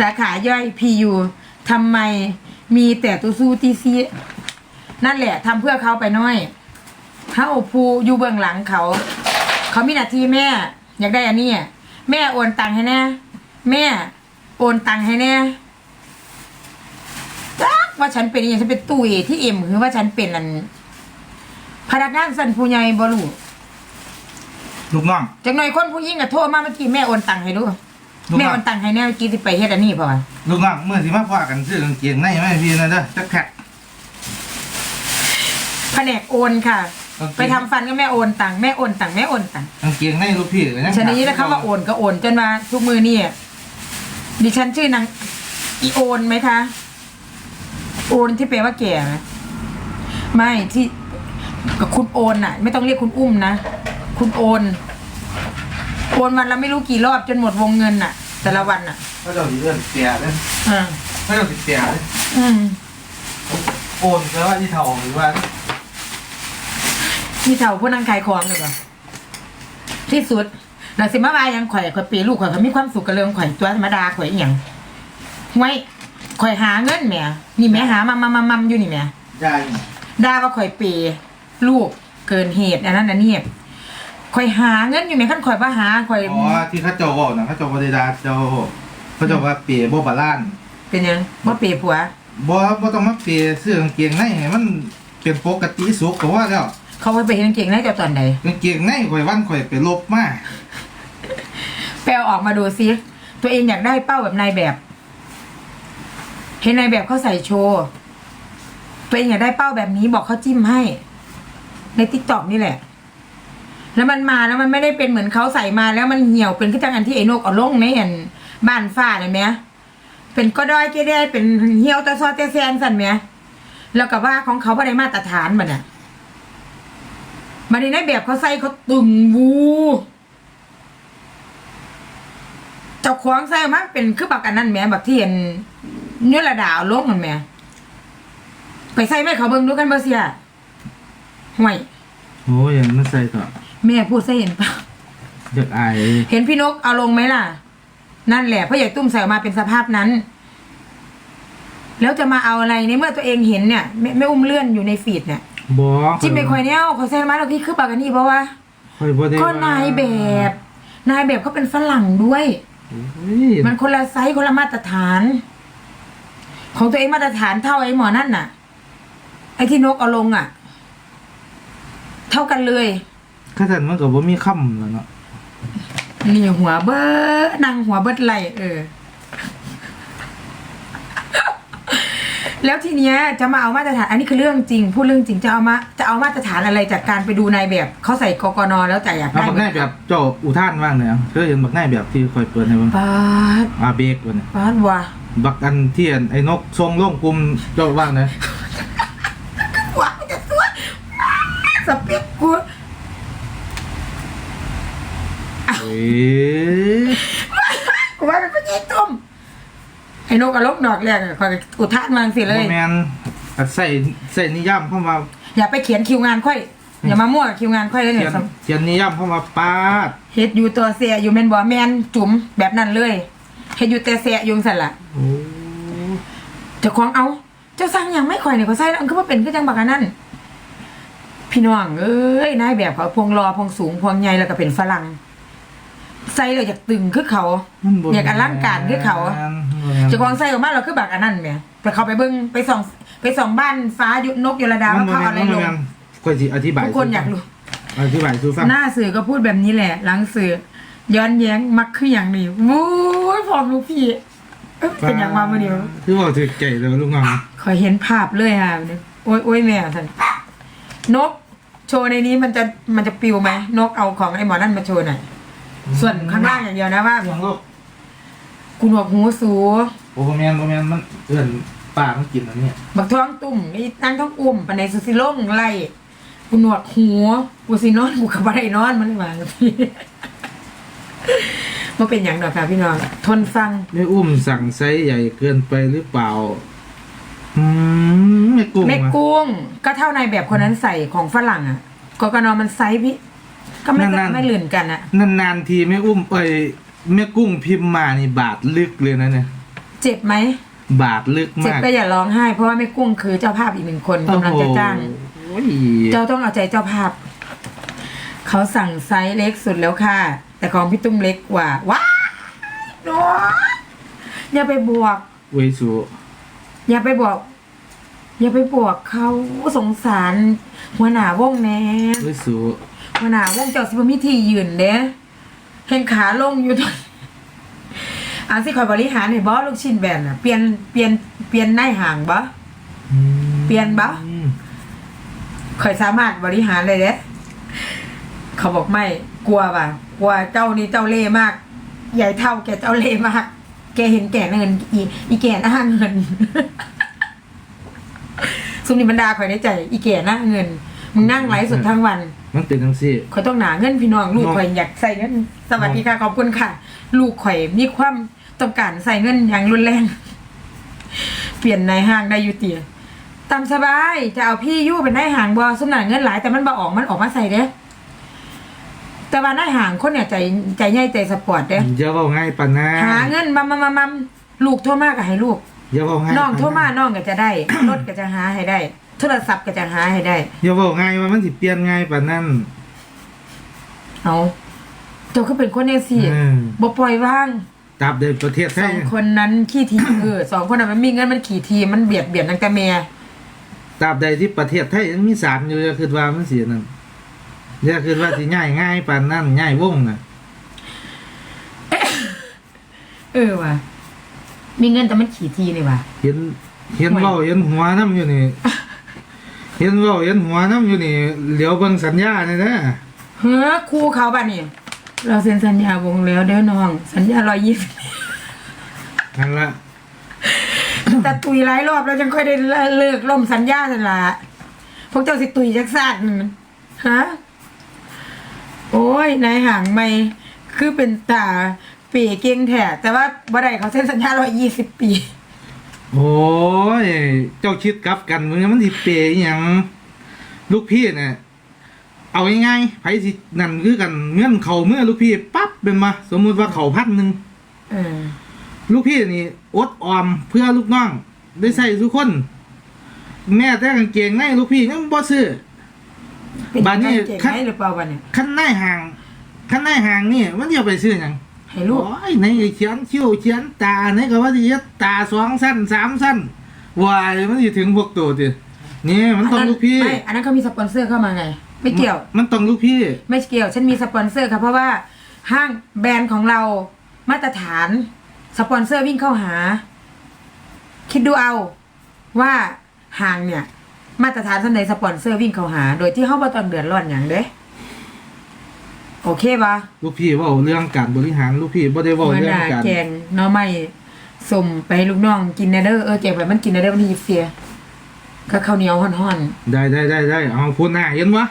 สาขาย่อยพียูทำไมมีแต่ตัวสู้ตีซีนั่นแหละทำเพื่อเขาไปน้อยเขาภูอยู่เบื้องหลังเขา เขามีหน้าที่แม่ อยากได้อันนี้อะแม่โอนตังค์ให้แน่ แม่โอนตังค์ให้แน่จักว่าฉันเป็นอหย่างฉันเป็นตู้เอที่เอ็มคือว่าฉันเป็นอันพนักงานสันผู้ใหญ่บรูลูกน้องจากหน่อยคนผู้หญิงก็โทรมาเมื่อกี้แม่โอนตังค์ให้ดู ลูกแม่น้อโองนตังค์ให้แน่เมื่อกี้ที่ไปเฮ็ดอันนี้ป่ะวะลูกน้องเมื่อสิมาพอกันซื้อกางเกงในไหมพี่นะเด้อจักแพ็คแผนกโอนค่ะโอเคไปทำฟันก็แม่โอนตังค์แม่โอนตังค์แม่โอนตังค์กางเกงในลูกพี่ก็ยังฉันได้ยินแล้วเขาว่าโอนก็โอนจนมาทุกมือนี่ดิฉันชื่อนางอีโอนไหมคะโอนที่แปลว่าแก่ไหมไม่ที่กับคุณโอนน่ะ ไม่ต้องเรียกคุณอุ้มนะคุณโอน โอนวันละไม่รู้กี่รอบจนหมดวงเงินน่ะ แต่ละวันน่ะเขาเจ้าสิเอื้อนเสียเด้ออ่าเขาเจ้าสิเสียเด้ออืมโอนแปลว่าที่เท่าหรือว่ามีเท่าผู้นั่งขายของเลยป่ะที่สุดหลังสิมาว่ายังข่อยข่อยปีลูกข่อยเขามีความสุขกับเรื่องข่อยตัวธรรมดาข่อยอหย่างไว้ข่อยหาเงินแหม่นี่แหม่หามามามามาอยู่นี่แหม่ได้ด่าว่าข่อยปีลูกเกินเหตุอันนั้นอันนี้ ข่อยหาเงินอยู่แหม่ขั้นข่อยว่าหาข่อยอ๋อที่เขาเจ้าบอกนะเขาเจ้าบริดาเจ้าเขาเจ้าว่าเปียบ่บาลานซ์เป็นยังว่าปีผัวบ่บ่ต้องมาเปียซื้อกางเกงในให้มันเป็นปกติสุขก็ว่าแล้วเขาไปเห็นเก่งได้จากตอนใดกางเกงในข่อยวันข่อยไปลบมาแปลออกมาดูซิตัวเองอยากได้เป้าแบบนายแบบ เห็นนายแบบเขาใส่โชว์ตัวเองอยากได้เป้าแบบนี้บอกเขาจิ้มให้ ในทิกตอกนี่แหละ แล้วมันมาแล้วมันไม่ได้เป็นเหมือนเขาใส่มาแล้วมันเหี่ยวเป็นขึ้นจังอันที่ไอ้นกเอาลงในอันบ้านฟ้าเลยไหมเป็นก็ด้อยแก่ได้เป็นเหี่ยวตะซอตะแซนสั่นไหมแล้วก็ว่าของเขาไม่ได้มาตรฐานมันอะมาในนายแบบเขาใส่เขาตึงวูเจ้าของใส่มาเป็นคือบักอันนั้นแหม่บักที่เห็นเนื้อระดาวลงมันแหม่ไปใส่แม่เขาเบิ่งดูกันเบอร์เสียห่วยโอ้ยยังไม่ใส่ต่อ แม่พูดใส่เห็นปะเด็กอายเห็นพี่นกเอาลงไหมล่ะ นั่นแหละพ่อใหญ่ตุ้มใส่ออกมาเป็นสภาพนั้น แล้วจะมาเอาอะไรในเมื่อตัวเองเห็นเนี่ยแม่แม่อุ้มเลื่อนอยู่ในฟีดเนี่ยบ่จิ้มไปคอยเนี่ยขอแซงมาเราที่คือปากกันนี่เพราะว่าข่อยบ่ได้ก็ว่นายแบบ นายแบบเขาเป็นฝรั่งด้วยโอ้ยมันคนละไซส์คนละมาตรฐาน ของตัวเองมาตรฐานเท่าไอ้หมอนั่นน่ะ ไอ้ที่นกเอาลงอะ เท่ากันเลย ข้าแต่นมันก็บ่มีค่ำแล้วเนาะนี่หัวเบิดนางหัวเบิดไหลเออ แล้วทีเนี้ยจะมาเอามาตรฐาน อันนี้คือเรื่องจริง พูดเรื่องจริงจะเอามาจะเอามาตรฐานอะไรจากการไปดูนายแบบเขาใส่กกนแล้วแต่อยากเอาได้บักแน่แบบเจ้าอุทานว่างเลยอะเคยเห็นบักแน่แบบที่คอยเปิดให้เบิ่งปาดอาเบกวะเนี่ยปาดว่ะบักอันที่อันไอ้นกทรงโล่งกลุ่มเจ้าว่างนะ ว้าวจะสวยสเปกกู เอ้ยกูว่าเป็นพระเจ้ต้มไอ้นกกระลกดอกแรกอะคอยอุทานมาสิเลยบ่แม่นอัดใส่ใส่นิยามเข้ามาอย่าไปเขียนคิวงานค่อย อย่ามามั่วกับคิวงานค่อยเลยเขีเนี่ยยนเขียนนิยามเข้ามาปาดเฮ็ดอยู่ตัวเสียอยู่แม่นบ่แม่นจุ๋มแบบนั้นเลยเฮ็ดอยู่แต่เสียอยุงสั่นล่ะโอ้เจ้าของเอา เจ้าสั่งหยังไม่ค่อยเนี่ยเขาใส่แล้วอันคือว่าเป็นคือจังบักอันนั้นพี่น้องเอ้ยนายแบบเขาพวงรอพวงสูงพวงใหญ่แล้วก็เป็นฝรั่ง ใส่แล้วอยากตึงคือเขามันบ่อยากอลังการคือเขาแม่นบ่แม่นเจ้าของใส่ออกมาเราคือบักอันนั้นแหม่ไปเขาไปเบิ่งไปส่องไปส่องบ้านฟ้ายุนกยลดามัว่านบ่เขาแม่เอานอะไรลงมันบ่แม่นค่อยสิอธิบายทุกคนอยากรู้ อธิบายสู่ฟังหน้าสื่อก็พูดแบบนี้แหละ หลังสื่อย้อนแย้งมักคืออย่างนี้วู้ยพร้อมลูกพี่เอ้ยเป็นอย่างมาเมื่อเดียวคือว่าถือไก่แล้วลูกน้องขอเห็นภาพเลยค่ะเนี่ยโอ้ยโอ้ยแม่ท่านนก โชว์ในนี้มันจะมันจะปิวไหมนกเอาของไอ้หมอนั่นมาโชว์หน่อย ส่วนข้างล่างอย่างเดียวนะว่า ยังลูกคุณหนวกหูสู โอ้บ่แม่นบ่แม่นมันเอื้อนปากมันกินอันนี้บักท้องตุ่มไอ้นั่งท้องอุ่มปันในสุสิโล่งไล่กูหนวกหูกูสินอนกูกับอะไรนอนมันมาพี่ว่าเป็นอย่างดอกค่ะพี่น้องทนฟังไม่อุ้มสั่งไซส์ใหญ่เกินไปหรือเปล่า อืมไม่กุ้งแม่วะกุ้ง ก็เท่านายแบบคนนั้นใส่ของฝรั่งอะกกนมันไซส์พี่ ก็ไม่ไม่ลื่นกันอะนานๆทีไม่อุ้มเอ้ยแม่กุ้งพิมพ์มานี่บาทลึกเลยนะเนี่ย เจ็บไหมบาดลึกเจ็บมากก็อย่าร้องไห้ เพราะว่าแม่กุ้งคือเจ้าภาพอีกหนึ่งคนกำลังจะจ้าง โอ้โหเจ้าต้องเอาใจเจ้าภาพ เขาสั่งไซส์เล็กสุดแล้วค่ะ แต่ของพี่ตุ้มเล็กกว่า ว้ายหนูอย่าไปบวก เวยสูอย่าไปบอกอย่าไปบวกเขาสงสารหัวหน้าวงแหน่เวยสู หัวหนาวงเจ้าสิบมิทียืนเด้เห็นขาลงอยู่ตอนอาสิคอยบริหารเห็นบอลูกชิ้นแบนอะเปลี่ยนเปลี่ยนเปลี่ยนนายห่างบออืมเปลี่ยนปะคอยสามารถบริหารเลยเด้เขาบอกไม่กลัวป่ะกลัวเจ้านี่เจ้าเล่มากใหญ่เท่าแกเจ้าเล่มาก แกเห็นแก่เงินอีอีแก่หน้าเงินสุนิบรรดาคอยในใจ อีแก่หน้าเงินมึงนั่งไลฟ์สดทั้งวัน มันเป็นจังซี่ ข่อยต้องหนาเงินพี่น้องลูกน้องข่อยอยากใส่เงินสวัสดีค่ะขอบคุณค่ะ ลูกข่อยมีความต้องการใส่เงินอย่างรุนแรง เปลี่ยนนายห้างได้อยูเตียตามสบายจะเอาพี่ยู่เป็นนายห่างบอสมนาเงินหลายแต่มันบ่ออกมันออกมาใส่เด้แต่ว่านายห่างคนเนี่ยใจใจใหญ่ใจสปอร์ตเด้อย่าเว้าง่ายปานนั้นหาเงินมัมมัมมัมมัมลูกโทรมากก็ให้ลูก อย่าเว้าง่ายน้องปโทรมาน้องก็จะได้ รถก็จะหาให้ได้ โทรศัพท์ก็จะหาให้ได้ อย่าเว้าง่ายว่ามันสิเปลี่ยนง่ายปานนั้น เอาเจ้าก็เป็นคนเนี่ยสิเออบ่ปล่อยว่างตราบใดประเทศไทสอยงคนนั้นขี้ที เออสองคนนั้นมันมีเงินมันขี่ทีมันเบียดเบียดตั้งแต่เมียตราบใดที่ประเทศไทยยังมีศาลอยู่อย่าคิดว่ามันเสียนั่นอย่าคิดว่าสิง่ายง่ายปานนั้นง่ายวงน่ะ เออว่ะมีเงินแต่มันขี่ทีนี่ว่ะเห็นเห็นห่วยเว้าเห็นหัวน้ำอยู่นี่ เห็นเว้าเห็นหัวน้ำอยู่นี่เหลียวเบิ่งสัญญานี่นะเฮ้อครูเขาบ้านี่ เราเซ็นสัญญาวงแล้วเด้อน้อง สัญญาร้อยยี่สิบ นั่นละแต่ตุยหลายรอบแล้วจังค่อยได้เลิกล่มสัญญาสันละพวกเจ้าสิตุยจักซาดนั่นฮะโอ้ยนายห่างไม่คือเป็นตาเปีเก่งแท้แต่ว่าบ่ได้เขาเซ็นสัญญาร้อยยี่สิบปี โอ้ย เจ้าคิดกลับกันมึงมันสิเปย์อหยังลูกพี่เนี่ยเอาง่ายๆไผสินั่นคือกันเงื่อนเขาเมื่อลูกพี่ปั๊บเป็นมาสมมุติว่าเขาพันหนึ่งเออลูกพี่นี่อดออมเพื่อลูกน้อง ได้ใส่ทุกคน แม่แต่กางเกงในลูกพี่ยังบ่ซื้อ เป็นบ้านนี้เก่งคัดไหมหรือเปล่าบ้านเนี่ย ขั้นในห่างขั้นในห่างนี่มันจะไปซื้อหยัง ให้ลูกโอ้ยในเขียนคิ้วเขียนตาในก็ว่าสิเฮ็ดตาสองสั้นสามสั้นวายมันสิถึงพวกตัวตินี่มันต้องลูกพี่ไม่อันนั้นเขามีสปอนเซอร์เข้ามาไง ไม่เกี่ยว มันต้องลูกพี่ ไม่เกี่ยว ฉันมีสปอนเซอร์ค่ะเพราะว่าห้างแบรนด์ของเรามาตรฐานสปอนเซอร์วิ่งเข้าหา คิดดูเอาว่าห้างเนี่ย มาตรฐานสำหรับสปอนเซอร์วิ่งเข้าหา โดยที่เขาบ่ต้องเดือดร้อนอย่างเด้ โอเคปะลูกพี่เว่าเรื่องการบริหารลูกพี่บ่ได้เว่าหัวเรื่หองน้าการแกงหน้อไม่สมไปให้ลูกน้องกินนะเด้อเออแกงไปมันกินนะเด้อมันทีเสียก็ข้าวเหนียวห่อนๆได้ได้ได้ได้เอาพูดหน้าเห็นวะ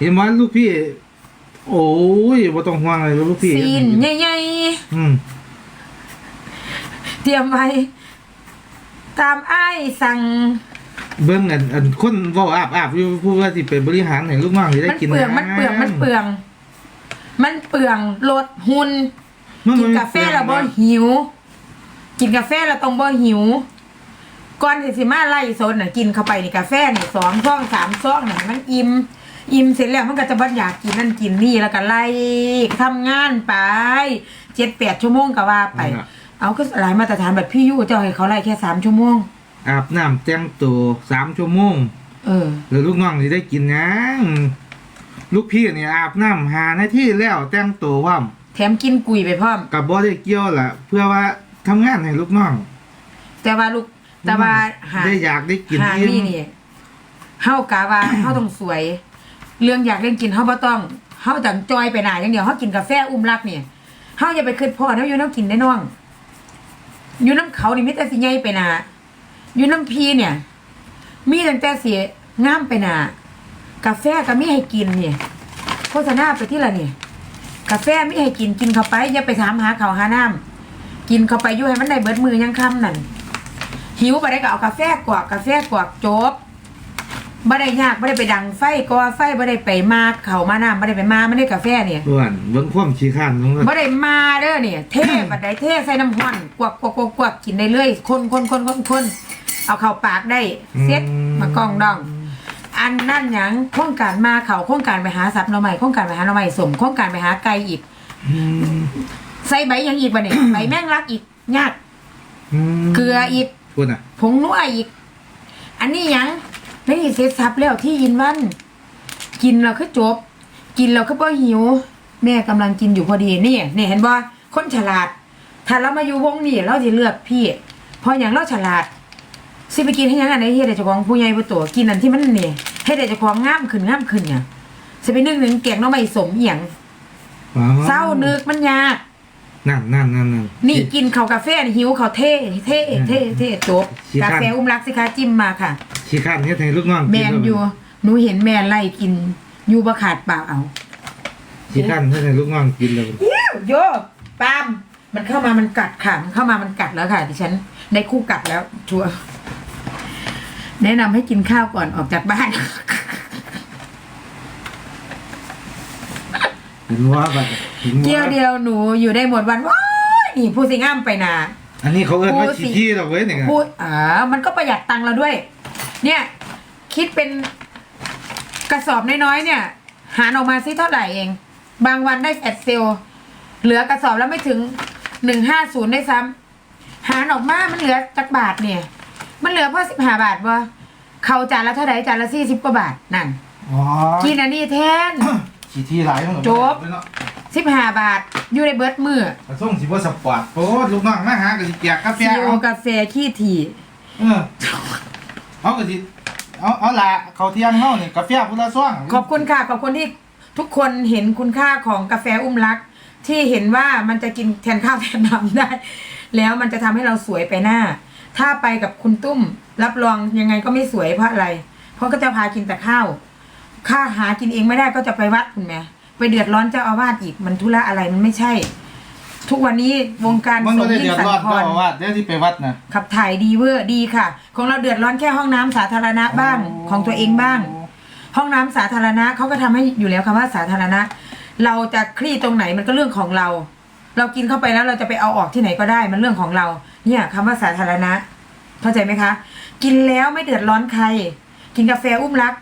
เห็นวะลูกพี่ โอ้ยบ่ต้องห่วงเลยลูกพี่ซีนใหญ่อืมๆเตรียมไว้ ตามไอ้ายสั่ง เบิ่งอันอันคนเว้าอาบอาบอยู่ผู้ว่าสิไปบริหารให้ลูกน้องสิได้มันกินเปลืองมันเปลืองมันเปลือง มันเปลืองลดหุ่นมันกินกาแฟแล้วบ่หิว กินกาแฟแล้วต้องบ่หิว ก่อนที่สิมาไล่โซนน่ะกินเข้าไปนี่กาแฟนี่สองซองสามซองน่ะมันอิ่มอิ่มเสร็จแล้วมันก็จะบ่อยากกินนั่นกินนี่แล้วก็ไล่ทำงานไปเจ็ดแปดชั่วโมงก็ว่าไป เอาก็หลายมาตรฐานแบบพี่ยู่เจ้าให้เขาไล่แค่สามชั่วโมงอาบน้ำแต่งตัวสามชั่วโมง เออแล้วลูกน้องสิได้กินหยัง ลูกพี่นี่อาบน้ำหานาทีแล้วแต่งตัวว่ามแถมกินกุยไปพร้อมกับบ่ได้เกี่ยวล่ะ เพื่อว่าทำงานให้ลูกน้องแต่ว่าลูกแต่ว่าหาได้อยากได้กินหาอิ่ม นี่นี่เฮากะว่า เฮาต้องสวย เรื่องอยากเล่นกินเฮาบ่ต้องเฮาจังจอยไปหนาอย่างเดียวเฮากินกาแฟอุ้มรักเนี่ยเฮาอย่าไปคิดพอเฮาอยู่น้ำกินได้น้อง อยู่น้ำเขานี่มีแต่สิใหญ่ไปหนาอยู่น้ำพีเนี่ย มีตั้งแต่สิงามไปหนา กาแฟก็มีให้กินเนี่ยโฆษณาไปที่ละเนี่ยกาแฟมีให้กินกินเข้าไปอย่าไปถามหาเขาวหาน้ำกินเข้าไปอยู่ให้มันได้เบิดมือยังค่ำนั่นหิวไปได้ก็เอากาแฟกวากกาแฟกวากจบบ่ได้ยากบ่ได้ไปดังไฟก่อไฟบ่ได้ไปมาเขามาน้ำบ่ได้ไปมาไม่ได้กาแฟเนี่ยเพื่อนเบิ่งความขี้ข้านลงเลยบ่ได้มาเด้อเนี่ยเทบัดใดเทใส่น้ำห้อนกวักกวักกวักกวักกินได้เลยคนคนคนคนคนเอาเข้าปากได้เซ็ตมากองดอง อันนั่นหยังโครงการมาเขาโครงการไปหาสับหน่อใหม่โครงการไปหาหน่อใหม่สมโครงการไปหาไก่อีกอืมใส่ใบหยังอีกบ่เนี่ย ใบแมงลักอีกยากมเกลืออีกพูดน่ะผงนัวอีก อันนี้หยังนี่เสร็จสับแล้วที่ยินวัน กินเราคือจบ กินเราคือบ่หิว แม่กำลังกินอยู่พอดีนี่นี่เห็นบ่คนฉลาด ถ้าเรามาอยู่วงนี้เราจะเลือกพี่เพราะอย่างเราฉลาดสิไปกินให้หยังอันไหนเฮ็ดให้เจ้าของผู้ใหญ่ผู้โตกินอันที่มันนี่ ให้ได้เจ้าของงามขึ้นงามขึ้นเนี่ยสิไปนึกหนึงแกงหน้องใหม่สมอีหยังอ๋อเศร้านึกมันยาก นั่นนั่นนั่นนั่น นี่กินข้าวกาแฟนี่หิวข้าวเท่เท่เท่เท่จบขี้กาข้าน แฟอุ้มรักสิคะจิ้มมาค่ะ ขี้ข้านเฮ็ดให้ลูกน้องแมกินแล้วอยู่หนูเห็นแม่ไล่กินอยู่ประขาดปากเอาขี้ข้านเฮ็ดให้ลูกน้องกินแล้วเย้วโยปามมันเข้ามามันกัดค่ะมันเข้ามามันกัดแล้วค่ะดิฉันได้คู่กัดแล้วชัวร์ แนะนำให้กินข้าวก่อนออกจากบ้าน เห็นว่าแบบห็นาเกี่ยวเดียวหนูอยู่ได้หมดวันว้ายนี่ผู้สิงอ้ามไปนา อันนี้เขาเอิ้นว่าพูดสิ ขี้ขี้ดอกเว้ยเนี่ยพูดอ่ามันก็ประหยัดตังค์เราด้วย เนี่ย คิดเป็นกระสอบน้อยๆเนี่ย หารออกมาซิเท่าไหร่เอง บางวันได้แฟดเซลลเหลือกระสอบแล้วไม่ถึงหนึ่งห้าศูนย์ได้ซ้ำหารออกมามันเหลือจักบาทเนี่ย มันเหลือพอสิบห้าบาทวะเขาจานละเท่าไหร่จานละสี่สิบกว่าบาทนั่นอ๋อกินอันนี้แทน ขี้ที่หลายมันก็จบ เนาะสิบห้าบาทอยู่ในเบิร์ดมือกระส่งสิบ่สปอร์ตโอ้ลูกน้องมาหาก็สิแจกกาแฟซีโอเอากาแฟขี้ถี่เออเอาก็สิเอาเอาละเขาเที่ยงเฮานี่กาแฟพุละซ่องขอบคุณค่ะขอบคุณที่ทุกคนเห็นคุณค่าของกาแฟอุ้มรักที่เห็นว่ามันจะกินแทนข้าวแทนน้ำได้ แล้วมันจะทำให้เราสวยไปหน้า ถ้าไปกับคุณตุ้ม รับรองยังไงก็ไม่สวยเพราะอะไร เพราะก็จะพากินแต่ข้าวข้าหากินเองไม่ได้ก็จะไปวัดคุณแม่ไปเดือดร้อนเจ้าอาวาสอีกมันธุระอะไรมันไม่ใช่ ทุกวันนี้วงการมันสบ่งฆ์ได้ยิ่เดืงอดสั่นร้อนคลเจ้าอนอาวาสเดี๋ยวสิไปวัดน่ะขับถ่ายดีเวอร์ดีค่ะ ของเราเดือดร้อนแค่ห้องน้ำสาธารณะบ้างของตัวเองบ้าง ห้องน้ำสาธารณะเขาก็ทำให้อยู่แล้วคำว่าสาธารณะ เราจะคลี่ตรงไหนมันก็เรื่องของเรา เรากินเข้าไปแล้วเราจะไปเอาออกที่ไหนก็ได้มันเรื่องของเรา เนี่ยคำว่าสาธารณะ เข้าใจไหมคะ กินแล้วไม่เดือดร้อนใคร กินกาแฟอุ้มรัก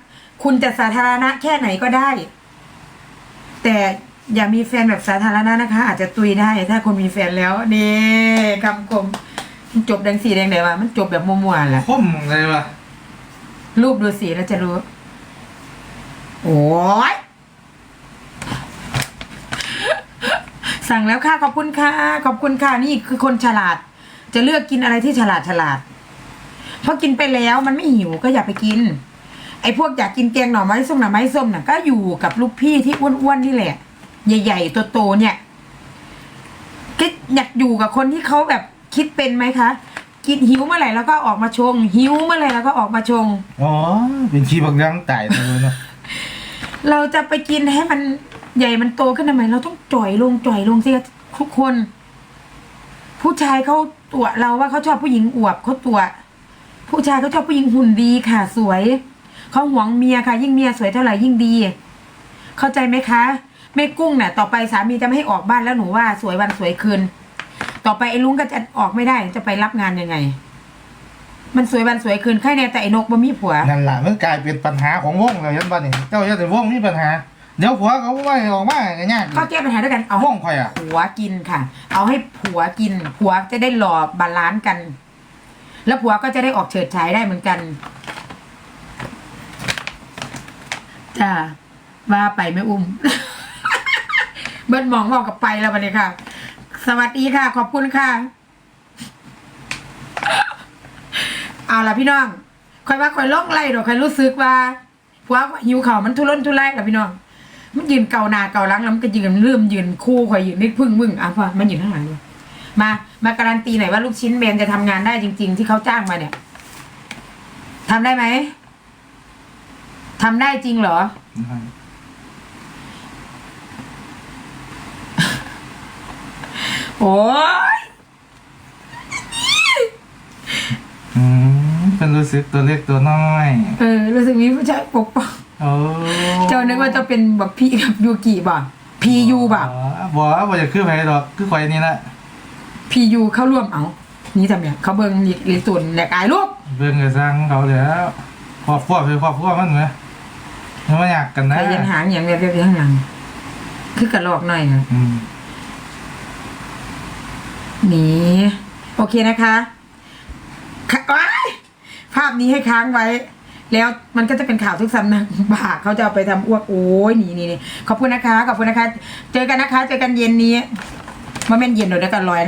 คุณจะสาธารณะแค่ไหนก็ได้ แต่อย่ามีแฟนแบบสาธารณะนะคะ อาจจะตุยได้ถ้าคนมีแฟนแล้วนี่คำคมมันจบแดงสีแดงไหนวะมันจบแบบมัวๆแหละคมอะไรวะรูปดูสีแล้วจะรู้ โอ้ยสั่งแล้วค่ะ ขอบคุณค่ะ ขอบคุณค่ะ นี่คือคนฉลาด จะเลือกกินอะไรที่ฉลาดฉลาดเพราะกินไปแล้วมันไม่หิวก็อย่าไปกิน ไอ้พวกอยากกินแกงหน่อไม้ส้มหน่อไม้ส้มน่ะก็อยู่กับลูกพี่ที่อ้วนๆนี่แหละ ใหญ่ๆโตๆเนี่ยก็อยากอยู่กับคนที่เขาแบบคิดเป็นไหมคะ กินหิวเมื่อไหร่แล้วก็ออกมาชง หิวเมื่อไหร่แล้วก็ออกมาชง อ๋อ เป็นขี้บักยังตายเลยเนาะเราจะไปกินให้มันใหญ่มันโตขึ้นทำไมเราต้องจ่อยลงจ่อยลงสิทุกคน ผู้ชายเขาตัวจเราว่าเขาชอบผู้หญิงอวบเขาตัวจผู้ชายเขาชอบผู้หญิงหุ่นดีค่ะ สวยเขาหวงเมียค่ะ ยิ่งเมียสวยเท่าไหร่ยิ่งดี เข้าใจไหมคะแม่กุ้งน่ะต่อไปสามีจะไม่ให้ออกบ้านแล้วหนูว่าสวยวันสวยคืน ต่อไปไอ้ลุงก็จะออกไม่ได้จะไปรับงานยังไง มันสวยวันสวยคืนแค่เนี่ยแต่ไอ้นกบ่มีผัว นั่นแหละมันกลายเป็นปัญหาของวงแล้วเห็นบ่นี่เจ้าอย่าแต่วงมีปัญหา เดี๋ยวผัวเขาว่าให้ออกมาก็ยากอีกก็แก้ปัญหาด้วยกันเอาวงข่อยอะผัวกินค่ะ เอาให้ผัวกินผัวจะได้หล่อบาลานซ์กัน แล้วผัวก็จะได้ออกเฉิดฉายได้เหมือนกันจ้าว่าไปไม่อุ้ม เบิร์ดมองบอกกับไปแล้ววันนี้ค่ะ สวัสดีค่ะ ขอบคุณค่ะ เอาละพี่น้องคอยว่าคอยล่องไล่ดอกคอยรู้สึกว่าผัวหิวเข่าวมันทุรนทุรายแล้วพี่น้อง มันยืนเกาหนาเกาหลังแล้วมันก็ยืนเริ่มยืนคู่คอยยืนนึกพึ่งมึงอะพอมันยืนข้างหลังเลยมามาการันตีหน่อยว่าลูกชิ้นเบนจะทำงานได้จริง ๆ ที่เขาจ้างมาเนี่ยทำได้ไหมทำได้จริงเหรอโอ้ยอืมเป็นรู้สึกตัวเล็กตัวน้อย เออ รู้สึกมีผู้ชายปกป้อง โอ้เจ้านึกว่าจะเป็นแบบพี่กับยูกิบ่ะพียูบ่ะอ๋อบอกว่าบ่จะคือไผดอกคือข่อยนี่ละพียูเข้าร่วมเอานี่ทำเนี่ยเขาเบิ่งลิลิตุนแหลกอายลูกเบิ่งก็สร้างเขาแล้วครอบครัวคือครอบครัวมันไหมมันบ่อยากกันใคนะรยันหางอย่างแบบๆข้างหลังคือกระลอกหน่อยนะอืมนี่โอเคนะคะค่ะว้ายภาพนี้ให้ค้างไว้ แล้วมันก็จะเป็นข่าวทุกสำนักบากเขาจะเอาไปทำอ้วกโอ้ยนี่นี่นี่ขอบคุณนะคะขอบคุณนะคะ เจอกันนะคะ เจอกันเย็นนี้มาเม่นเย็นหน่อยวเดี๋ยวกันร้อย